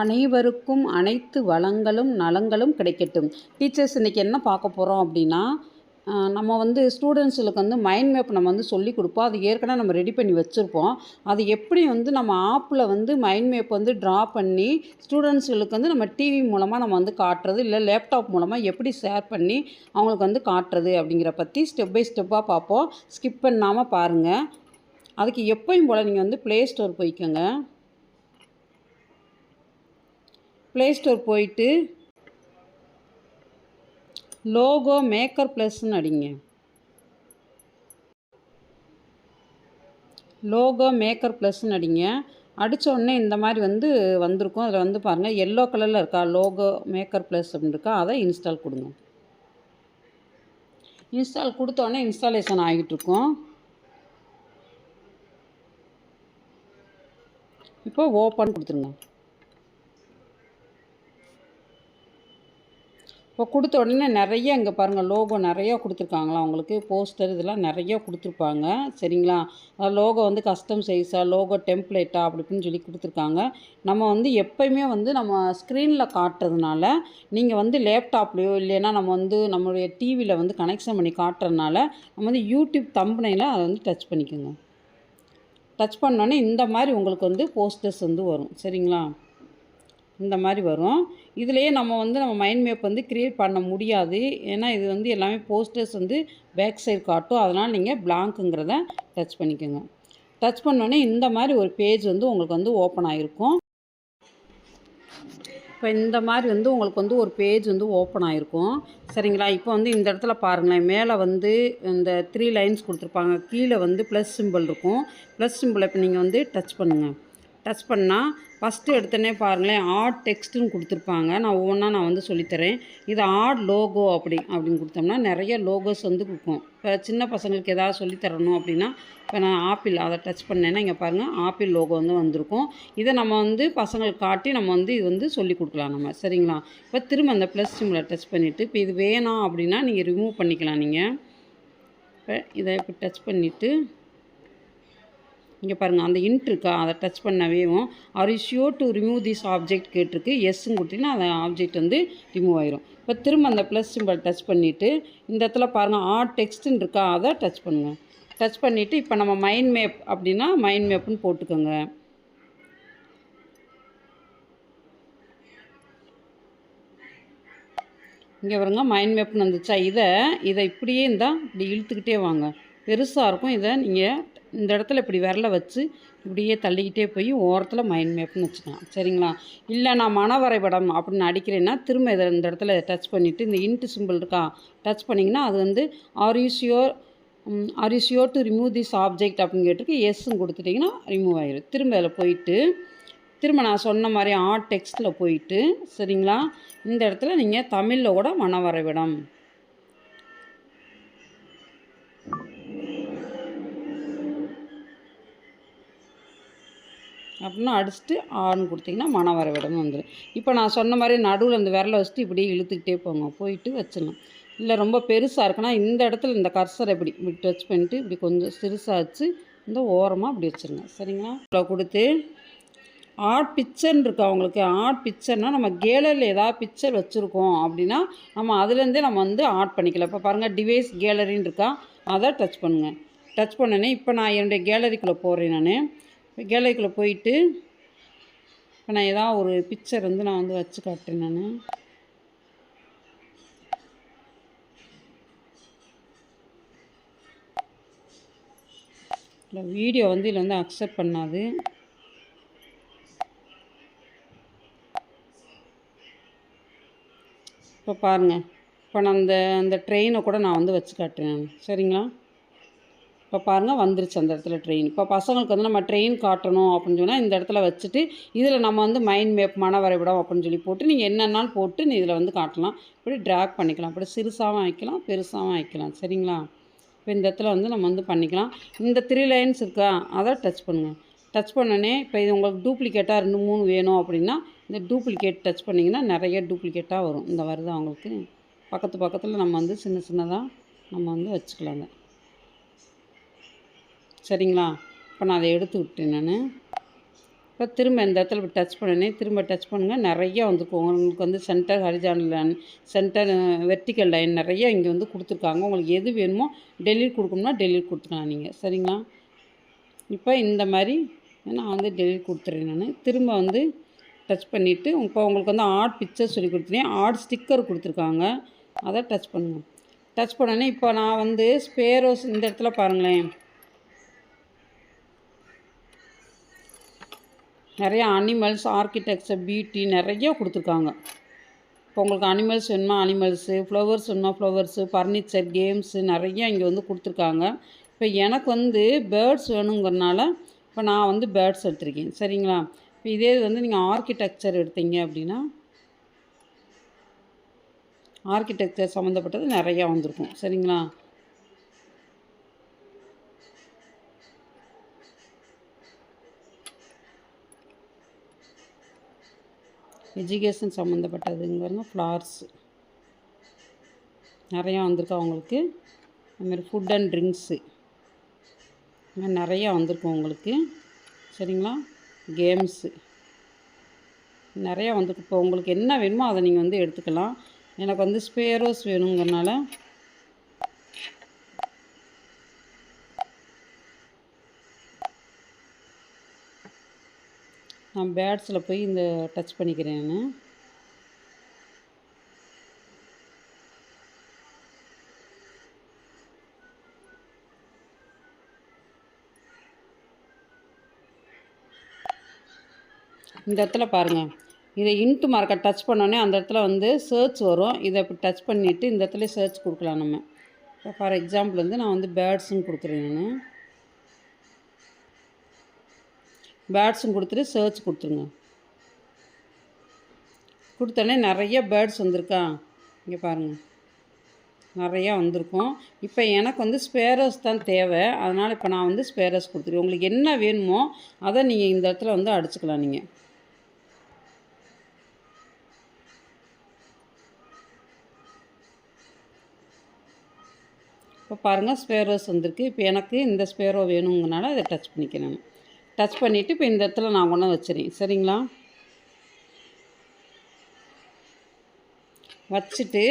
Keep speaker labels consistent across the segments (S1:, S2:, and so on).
S1: அனைவருக்கும் அனைத்து வளங்களும் நலங்களும் கிடைக்கட்டும். டீச்சர்ஸ் இன்றைக்கி என்ன பார்க்க போகிறோம் அப்படின்னா நம்ம வந்து ஸ்டூடெண்ட்ஸுக்கு வந்து மைண்ட் மேப் நம்ம வந்து சொல்லி கொடுப்போம். அது ஏற்கனவே நம்ம ரெடி பண்ணி வச்சுருப்போம். அது எப்படி வந்து நம்ம ஆப்பில் வந்து மைண்ட் மேப் வந்து ட்ரா பண்ணி ஸ்டூடெண்ட்ஸுகளுக்கு வந்து நம்ம டிவி மூலமாக நம்ம வந்து காட்டுறது இல்லை லேப்டாப் மூலமாக எப்படி ஷேர் பண்ணி அவங்களுக்கு வந்து காட்டுறது அப்படிங்கிற பற்றி ஸ்டெப் பை ஸ்டெப்பாக பார்ப்போம். ஸ்கிப் பண்ணாமல் பாருங்கள் அதுக்கு எப்பயும் போல் நீங்கள் வந்து ப்ளே ஸ்டோர் போய்க்கோங்க. ப்ளே ஸ்டோர் போயிட்டு லோகோ மேக்கர் ப்ளஸ்ன்னு அடிங்க. லோகோ மேக்கர் ப்ளஸ்ன்னு அடிங்க. அடித்த உடனே இந்த மாதிரி வந்து வந்திருக்கும். அதில் வந்து பாருங்கள் எல்லோ கலரில் இருக்கா லோகோ மேக்கர் ப்ளஸ் அப்படின்னு இருக்கா அதை இன்ஸ்டால் கொடுங்க. இன்ஸ்டால் கொடுத்தோடனே இன்ஸ்டாலேஷன் ஆகிட்டுருக்கும் இப்போ ஓப்பன் கொடுத்துருங்க. இப்போ கொடுத்த உடனே நிறைய இங்கே பாருங்கள் லோகோ நிறையா கொடுத்துருக்காங்களா உங்களுக்கு? போஸ்டர் இதெல்லாம் நிறையா கொடுத்துருப்பாங்க. சரிங்களா? லோகோ வந்து கஸ்டம் சைஸாக லோகோ டெம்ப்ளேட்டா அப்படி இப்படின்னு சொல்லி கொடுத்துருக்காங்க. நம்ம வந்து எப்பயுமே வந்து நம்ம ஸ்க்ரீனில் காட்டுறதுனால நீங்கள் வந்து லேப்டாப்லேயோ இல்லைன்னா நம்ம வந்து நம்மளுடைய டிவியில் வந்து கனெக்ஷன் பண்ணி காட்டுறதுனால நம்ம வந்து யூடியூப் தம்பனையில் அதை வந்து டச் பண்ணிக்கோங்க. டச் பண்ணோன்னே இந்த மாதிரி உங்களுக்கு வந்து போஸ்டர்ஸ் வந்து வரும். சரிங்களா? இந்த மாதிரி வரும். இதுலேயே நம்ம வந்து நம்ம மைண்ட் மேப் வந்து க்ரியேட் பண்ண முடியாது. ஏன்னா இது வந்து எல்லாமே போஸ்டர்ஸ் வந்து பேக் சைடு காட்டும். அதனால் நீங்கள் பிளாங்க்குங்கிறத டச் பண்ணிக்கோங்க. டச் பண்ணோடனே இந்த மாதிரி ஒரு பேஜ் வந்து உங்களுக்கு வந்து ஓப்பன் ஆகிருக்கும் இப்போ இந்த மாதிரி வந்து உங்களுக்கு வந்து ஒரு பேஜ் வந்து ஓப்பன் ஆகிருக்கும் சரிங்களா? இப்போ வந்து இந்த இடத்துல பாருங்களேன். மேலே வந்து இந்த த்ரீ லைன்ஸ் கொடுத்துருப்பாங்க. கீழே வந்து ப்ளஸ் சிம்பிள் இருக்கும். ப்ளஸ் சிம்பிளை இப்போ நீங்கள் வந்து டச் பண்ணுங்கள் டச் பண்ணால் ஃபஸ்ட்டு எடுத்தோடனே பாருங்களேன் ஆட் டெக்ஸ்ட்டுன்னு கொடுத்துருப்பாங்க. நான் ஒவ்வொன்றா நான் வந்து சொல்லித்தரேன். இது ஆட் லோகோ அப்படி அப்படின்னு கொடுத்தோம்னா நிறைய லோகோஸ் வந்து கொடுக்கும். இப்போ சின்ன பசங்களுக்கு ஏதாவது சொல்லித்தரணும் அப்படின்னா இப்போ நான் ஆப்பிள் அதை டச் பண்ணேன்னா இங்கே பாருங்கள் ஆப்பிள் லோகோ வந்து வந்திருக்கும். இதை நம்ம வந்து பசங்களுக்கு காட்டி நம்ம வந்து இது வந்து சொல்லி கொடுக்கலாம் நம்ம சரிங்களா? இப்போ திரும்ப அந்த ப்ளஸ் சிம்மில் டச் பண்ணிவிட்டு இப்போ இது வேணாம் அப்படின்னா நீங்கள் ரிமூவ் பண்ணிக்கலாம் நீங்கள் இப்போ இதை இப்போ டச் பண்ணிவிட்டு இங்கே பாருங்கள் அந்த இன்ட் இருக்கா? அதை touch பண்ணவேவும் are is sure to remove this object கேட்டிருக்கு. எஸ்ஸுன்னு கொடுத்தீங்கன்னா அந்த ஆப்ஜெக்ட் வந்து ரிமூவ் ஆயிரும். இப்போ திரும்ப அந்த ப்ளஸ் சிம்பிள் டச் பண்ணிவிட்டு இந்த இடத்துல பாருங்கள் ஆட் டெக்ஸ்ட்டுன்னு இருக்கா? அதை டச் பண்ணுங்கள் டச் பண்ணிவிட்டு இப்போ நம்ம மைண்ட் மேப் அப்படின்னா மைண்ட் மேப்புன்னு போட்டுக்கோங்க. இங்கே பாருங்க மைண்ட் மேப்னு வந்துச்சா? இதை இதை இப்படியே இருந்தால் இப்படி இழுத்துக்கிட்டே வாங்க. பெருசாக இருக்கும். இதை நீங்கள் இந்த இடத்துல இப்படி விரல வச்சு இப்படியே தள்ளிக்கிட்டே போய் ஓரத்தில் மைண்ட் மேப்னு வச்சுக்கலாம். சரிங்களா? இல்லை நான் மன வரைபடம் அப்படின்னு அடிக்கிறேன்னா திரும்ப இதை இந்த இடத்துல டச் பண்ணிவிட்டு இந்த இன்ட்டு சிம்பிள் இருக்கா டச் பண்ணிங்கன்னா அது வந்து are you sure are you your to remove this object அப்படின்னு கேட்டிருக்கு. எஸ்ஸும் கொடுத்துட்டிங்கன்னா ரிமூவ் ஆயிடும் திரும்ப அதில் போயிட்டு திரும்ப நான் சொன்ன மாதிரி ஆர்ட் டெக்ஸ்ட்டில் போயிட்டு சரிங்களா? இந்த இடத்துல நீங்கள் தமிழில் கூட மன வரைபடம் அப்படின்னா அடிச்சுட்டு ஆன்னு கொடுத்தீங்கன்னா மன வரைபடம் வந்துடும். இப்போ நான் சொன்ன மாதிரி நடுவில் இந்த விரலை வச்சுட்டு இப்படியே இழுத்துக்கிட்டே போங்க. போயிட்டு வச்சிடலாம் இல்லை ரொம்ப பெருசாக இருக்குன்னா இந்த இடத்துல இந்த கர்சரை இப்படி இப்படி டச் பண்ணிட்டு இப்படி கொஞ்சம் சிறுசாக வச்சு இந்த ஓரமாக இப்படி வச்சுருங்க. சரிங்களா? இவ்வளோ கொடுத்து ஆர்ட் பிக்சர்னு இருக்கு அவங்களுக்கு. ஆர்ட் பிக்சர்னால் நம்ம கேலரியில் ஏதாவது பிக்சர் வச்சுருக்கோம் அப்படின்னா நம்ம அதுலேருந்தே நம்ம வந்து ஆர்ட் பண்ணிக்கலாம். இப்போ பாருங்கள் டிவைஸ் கேலரின்னு இருக்கா அதை டச் பண்ணுங்கள் டச் பண்ணனே இப்போ நான் என்னுடைய கேலரிக்குள்ளே போகிறேன் நான். கேலரிக்குள்ளே போயிட்டு இப்போ நான் ஏதாவது ஒரு பிக்சர் வந்து நான் வந்து வச்சு காட்டுறேன் நான். இல்லை வீடியோ வந்து இதில் வந்து அக்செப்ட் பண்ணாது. இப்போ பாருங்கள் இப்போ நான் அந்த அந்த ட்ரெயினை கூட நான் வந்து வச்சு காட்டுறேன் நான். சரிங்களா? இப்போ பாருங்கள் வந்துருச்சு அந்த இடத்துல ட்ரெயின் இப்போ பசங்களுக்கு வந்து நம்ம ட்ரெயின் காட்டணும் அப்படின்னு சொன்னால் இந்த இடத்துல வச்சுட்டு இதில் நம்ம வந்து மைண்ட் மேப் மன வரைபடம் அப்படின்னு சொல்லி போட்டு நீங்கள் என்னென்னாலும் போட்டு நீ இதில் வந்து காட்டலாம். இப்படி ட்ராக் பண்ணிக்கலாம். இப்படி சிறுசாகவும் வைக்கலாம் பெருசாகவும் வைக்கலாம். சரிங்களா? இப்போ இந்த இடத்துல வந்து நம்ம வந்து பண்ணிக்கலாம். இந்த த்ரீ லைன்ஸ் இருக்கா? அதை டச் பண்ணுங்கள் டச் பண்ணனே இப்போ இது உங்களுக்கு டூப்ளிகேட்டாக ரெண்டு மூணு வேணும் அப்படின்னா இந்த டூப்ளிகேட் டச் பண்ணிங்கன்னா நிறைய டூப்ளிகேட்டாக வரும். இந்த வருது அவங்களுக்கு பக்கத்து பக்கத்தில் நம்ம வந்து சின்ன சின்னதாக நம்ம வந்து வச்சுக்கலாங்க சரிங்களா? இப்போ நான் அதை எடுத்து விட்டேன் நான். இப்போ திரும்ப இந்த இடத்துல டச் பண்ணனே திரும்ப டச் பண்ணுங்கள் நிறையா வந்துருக்கும் உங்களுக்கு வந்து centre horizontal line centre vertical line நிறையா இங்கே வந்து கொடுத்துருக்காங்க. உங்களுக்கு எது வேணுமோ டெலிட் கொடுக்கணும்னா டெலிட் கொடுத்துக்கலாம் நீங்கள் சரிங்களா? இப்போ இந்த மாதிரி நான் வந்து டெலிட் கொடுத்துட்றேன் நான். திரும்ப வந்து டச் பண்ணிவிட்டு இப்போ உங்களுக்கு வந்து ஆர்ட் பிக்சர் சொல்லி கொடுத்துருக்கேன் ஆர்ட் ஸ்டிக்கர் கொடுத்துருக்காங்க. அதை டச் பண்ணுங்கள் டச் பண்ணோன்னே இப்போ நான் வந்து ஸ்பேரோஸ் இந்த இடத்துல பாருங்களேன். நிறைய அனிமல்ஸ் ஆர்கிடெக்சர் பியூட்டி நிறைய கொடுத்துருக்காங்க. இப்போ உங்களுக்கு அனிமல்ஸ் வேணுமா? அனிமல்ஸு ஃப்ளவர்ஸ் வேணுமா? ஃப்ளவர்ஸு ஃபர்னிச்சர் கேம்ஸு நிறைய இங்கே வந்து கொடுத்துருக்காங்க. இப்போ எனக்கு வந்து பேர்ட்ஸ் வேணுங்கிறனால இப்போ நான் வந்து பேர்ட்ஸ் எடுத்திருக்கேன். சரிங்களா? இப்போ இதே வந்து நீங்கள் ஆர்கிடெக்சர் எடுத்தீங்க அப்படின்னா ஆர்கிடெக்சர் சம்மந்தப்பட்டது நிறையா வந்திருக்கும். சரிங்களா? எஜுகேஷன் சம்மந்தப்பட்டதுங்க ஃப்ளார்ஸ் நிறையா வந்திருக்கு அவங்களுக்கு. அதுமாதிரி ஃபுட் அண்ட் ட்ரிங்க்ஸு இது மாதிரி நிறையா வந்திருக்கும் உங்களுக்கு. சரிங்களா? கேம்ஸு நிறையா வந்திருக்கு. இப்போ உங்களுக்கு என்ன வேணுமோ அதை நீங்கள் வந்து எடுத்துக்கலாம். எனக்கு வந்து ஸ்பேரோஸ் வேணுங்கிறனால நான் பேட்ஸில் போய் இந்த டச் பண்ணிக்கிறேன் நான். இந்த இடத்துல பாருங்கள் இதை இன்ட்டு மார்க்கை டச் பண்ணோன்னே அந்த இடத்துல வந்து சர்ச் வரும். இதை இப்படி டச் பண்ணிவிட்டு இந்த இடத்துல சர்ச் கொடுக்கலாம் நம்ம. இப்போ ஃபார் எக்ஸாம்பிள் வந்து நான் வந்து பேர்ட்ஸுன்னு கொடுக்குறேன் நான். பேர்ட்ஸும் கொடுத்துட்டு சர்ச் கொடுத்துருங்க. கொடுத்தோன்னே நிறைய பேர்ட்ஸ் வந்திருக்கா? இங்கே பாருங்கள் நிறையா வந்திருக்கும். இப்போ எனக்கு வந்து ஸ்பேரஸ் தான் தேவை. அதனால் இப்போ நான் வந்து ஸ்பேரஸ் கொடுத்துருக்கேன். உங்களுக்கு என்ன வேணுமோ அதை நீங்கள் இந்த இடத்துல வந்து அடிச்சுக்கலாம் நீங்கள் இப்போ பாருங்கள் ஸ்பேரோஸ் வந்திருக்கு. இப்போ எனக்கு இந்த ஸ்பேரோ வேணுங்கனால அதை டச் பண்ணிக்கிறேன் டச் பண்ணிவிட்டு இப்போ இந்த இடத்துல நான் கொண்டு வச்சுறேன் சரிங்களா? வச்சுட்டு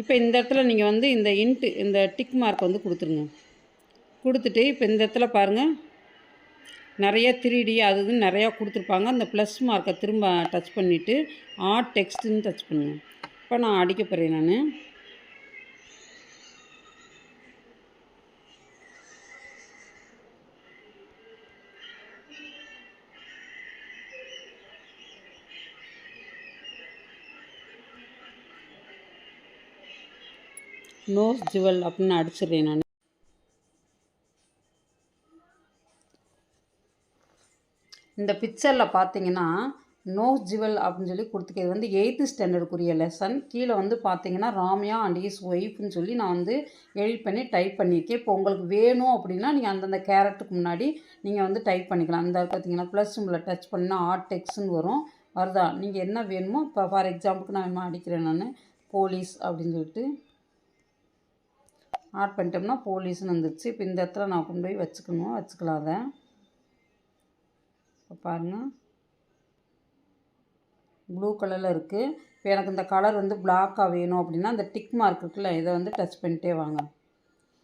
S1: இப்போ இந்த இடத்துல நீங்கள் வந்து இந்த இன்ட்டு இந்த டிக் மார்க் வந்து கொடுத்துருங்க. கொடுத்துட்டு இப்போ இந்த இடத்துல பாருங்கள் நிறைய த்ரீடி அது இதுன்னு நிறையா கொடுத்துருப்பாங்க. அந்த ப்ளஸ் மார்க்கை திரும்ப டச் பண்ணிவிட்டு ஆர்ட் டெக்ஸ்ட்டுன்னு டச் பண்ணுங்கள் இப்போ நான் அடிக்க போகிறேன் நான். நோஸ் ஜுவல் அப்படின்னு அடிச்சிடுறேன் நான். இந்த பிக்சரில் பார்த்தீங்கன்னா நோஸ் ஜுவல் அப்படின்னு சொல்லி கொடுத்துருக்கு. இது வந்து எயித்து ஸ்டாண்டர்டுக்குரிய லெசன் கீழே வந்து பார்த்தீங்கன்னா ராமியா அண்ட் இஸ் ஒய்ஃப்னு சொல்லி நான் வந்து எடிட் பண்ணி டைப் பண்ணியிருக்கேன். இப்போ உங்களுக்கு வேணும் அப்படின்னா நீங்கள் அந்தந்த கேரட்டுக்கு முன்னாடி நீங்கள் வந்து டைப் பண்ணிக்கலாம். அந்த பார்த்தீங்கன்னா ப்ளஸ் உங்களை டச் பண்ணால் ஆர்ட் டெக்ஸ்ன்னு வரும். வருதா? நீங்கள் என்ன வேணுமோ இப்போ ஃபார் எக்ஸாம்பிளுக்கு நான் அடிக்கிறேன் நான். போலீஸ் அப்படின்னு சொல்லிட்டு. ஆட் பண்ணிட்டோம்னா போலீஸ்னு வந்துடுச்சு இப்போ இந்த இடத்துல நான் கொண்டு போய் வச்சுக்கணும். வச்சுக்கலாம் அதை இப்போ பாருங்கள் ப்ளூ கலரில் இருக்குது இப்போ எனக்கு இந்த கலர் வந்து பிளாக்காக வேணும் அப்படின்னா அந்த டிக் மார்க் இருக்குல்ல இதை வந்து டச் பண்ணிட்டே வாங்க.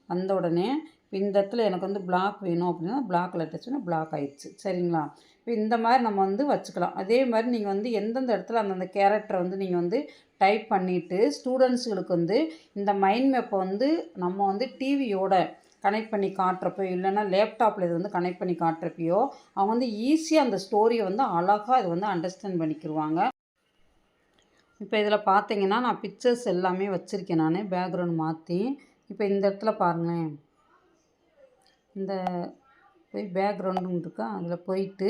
S1: வந்த உடனே இப்போ இந்த இடத்துல எனக்கு வந்து பிளாக் வேணும் அப்படின்னா பிளாக்கில் டச் பண்ணால் பிளாக் ஆயிடுச்சு. சரிங்களா? இப்போ இந்த மாதிரி நம்ம வந்து வச்சுக்கலாம். அதே மாதிரி நீங்கள் வந்து எந்தெந்த இடத்துல அந்தந்த கேரக்டரை வந்து நீங்கள் வந்து டைப் பண்ணிவிட்டு ஸ்டூடெண்ட்ஸுகளுக்கு வந்து இந்த மைண்ட் மேப்பை வந்து நம்ம வந்து டிவியோட கனெக்ட் பண்ணி காட்டுறப்போ இல்லைன்னா லேப்டாப்பில் இது வந்து கனெக்ட் பண்ணி காட்டுறப்பையோ அவங்க வந்து ஈஸியாக அந்த ஸ்டோரியை வந்து அழகாக இது வந்து அண்டர்ஸ்டாண்ட் பண்ணிக்கிடுவாங்க இப்போ இதில் பார்த்தீங்கன்னா நான் பிக்சர்ஸ் எல்லாமே வச்சுருக்கேன் நான் பேக்ரவுண்ட் மாற்றி இப்போ இந்த இடத்துல பாருங்களேன். இந்த போய் பேக்ரவுண்டுன்னு இருக்கா? அதில் போயிட்டு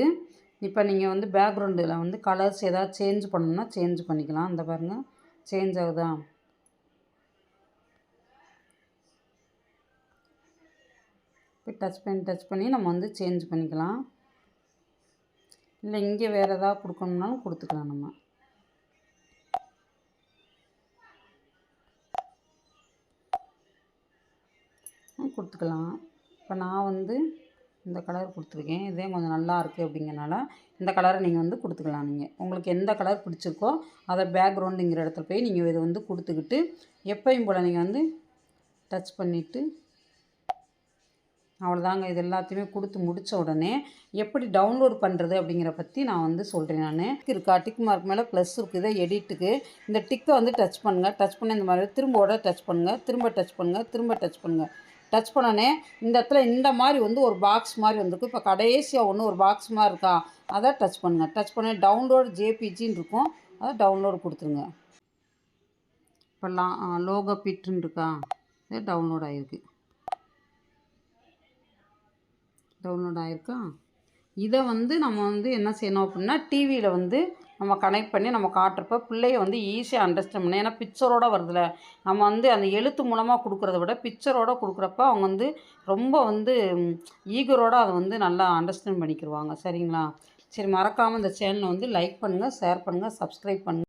S1: இப்போ நீங்கள் வந்து பேக்ரவுண்டில் வந்து கலர்ஸ் ஏதாவது சேஞ்ச் பண்ணணும்னா சேஞ்ச் பண்ணிக்கலாம். அந்த பாருங்கள் சேஞ்ச் ஆகுதா? இப்போ டச் பண்ணி டச் பண்ணி நம்ம வந்து சேஞ்ச் பண்ணிக்கலாம். இல்லை இங்கே வேறு எதாவது கொடுக்கணுன்னாலும் கொடுத்துக்கலாம் நம்ம. கொடுத்துக்கலாம். இப்போ நான் வந்து இந்த கலர் கொடுத்துருக்கேன். இதே கொஞ்சம் நல்லா இருக்குது அப்படிங்கிறனால இந்த கலரை நீங்கள் வந்து கொடுத்துக்கலாம் நீங்கள் உங்களுக்கு எந்த கலர் பிடிச்சிருக்கோ அதை பேக்ரவுண்டுங்கிற இடத்துல போய் நீங்கள் இதை வந்து கொடுத்துக்கிட்டு எப்பையும் போல் நீங்கள் வந்து டச் பண்ணிவிட்டு அவ்வளோதாங்க இது எல்லாத்தையுமே கொடுத்து முடித்த உடனே எப்படி டவுன்லோட் பண்ணுறது அப்படிங்கிற பற்றி நான் வந்து சொல்கிறேன் நான். இருக்கா? டிக் மார்க் மேலே ப்ளஸ் இருக்குது எடிட்டுக்கு இந்த டிக்கை வந்து டச் பண்ணுங்கள் டச் பண்ணி இந்த மாதிரி திரும்ப உட டச் பண்ணுங்கள் திரும்ப டச் பண்ணுங்கள் திரும்ப டச் பண்ணுங்கள் டச் பண்ணோன்னே இந்த இடத்துல இந்த மாதிரி வந்து ஒரு பாக்ஸ் மாதிரி வந்திருக்கு இப்போ கடைசியாக ஒன்று ஒரு பாக்ஸ் மாதிரி இருக்கா? அதை டச் பண்ணுங்கள் டச் பண்ணி டவுன்லோடு ஜேபிஜின்னு இருக்கும். அதை டவுன்லோடு கொடுத்துருங்க. இப்போ லா லோகோ பிட்டுன்னு இருக்கா? இது டவுன்லோட் ஆகிருக்கு டவுன்லோட் ஆகிருக்கா இதை வந்து நம்ம வந்து என்ன செய்யணும் அப்படின்னா டிவியில் வந்து நம்ம கனெக்ட் பண்ணி நம்ம காட்டுறப்ப பிள்ளைய வந்து ஈஸியாக அண்டர்ஸ்டாண்ட் பண்ணணும் ஏன்னா பிக்சரோட வருதுல. நம்ம வந்து அந்த எழுத்து மூலமாக கொடுக்குறத விட பிக்சரோட கொடுக்குறப்ப அவங்க வந்து ரொம்ப வந்து ஈகரோடு அதை வந்து நல்லா அண்டர்ஸ்டாண்ட் பண்ணிக்கிடுவாங்க சரிங்களா? சரி மறக்காமல் இந்த சேனலை வந்து லைக் பண்ணுங்கள் ஷேர் பண்ணுங்கள் சப்ஸ்கிரைப் பண்ணுங்கள்